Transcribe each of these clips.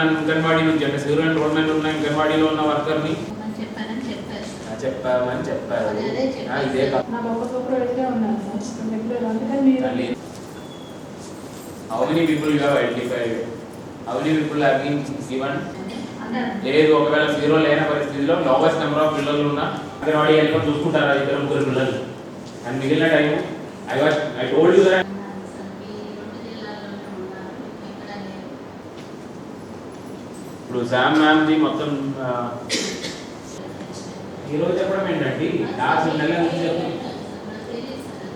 అంగన్వాడీ నుంచి అంటే zero enrolment ఉన్న అంగన్వాడీలో ఉన్న వర్కర్ని. చెప్పామని చెప్పారు. ఇదే how many people you have identified how many people been given. లేదు ఒకవేళ జీరో లేని పరిస్థితిలో లోవెస్ట్ నెంబర్ ఆఫ్ పిల్లలు ఉన్న అంగన్వాడీ వెళ్ళి చూసుకుంటారా ఇద్దరు ముగ్గురు పిల్లలు? అండ్ మిగిలిన time I was I told ఇప్పుడు శామ్ మ్యామ్ది మొత్తం ఆ, ఈ రోజు చెప్పడం ఏంటండి లాస్ట్ నెల నుంచి చెప్పండి. నాకు తెలియదు సార్.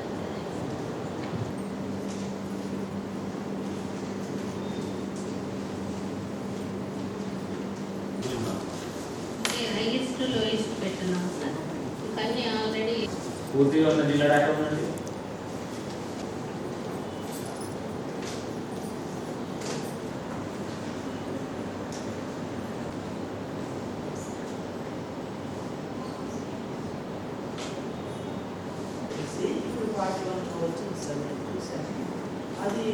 సార్ నేను చూశాను అది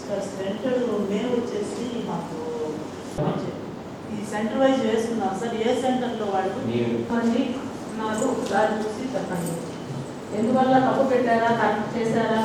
సార్ సెంటర్ మేము వచ్చేసి మాకు ఈ సెంటర్ వైజ్ వేసుకున్నాం సార్ ఏ సెంటర్లో వాళ్ళు మీరు మంది ఉన్నారు ఒకసారి చూసి చెప్పండి ఎందువల్ల తప్పు పెట్టారా కరెక్ట్ చేశారా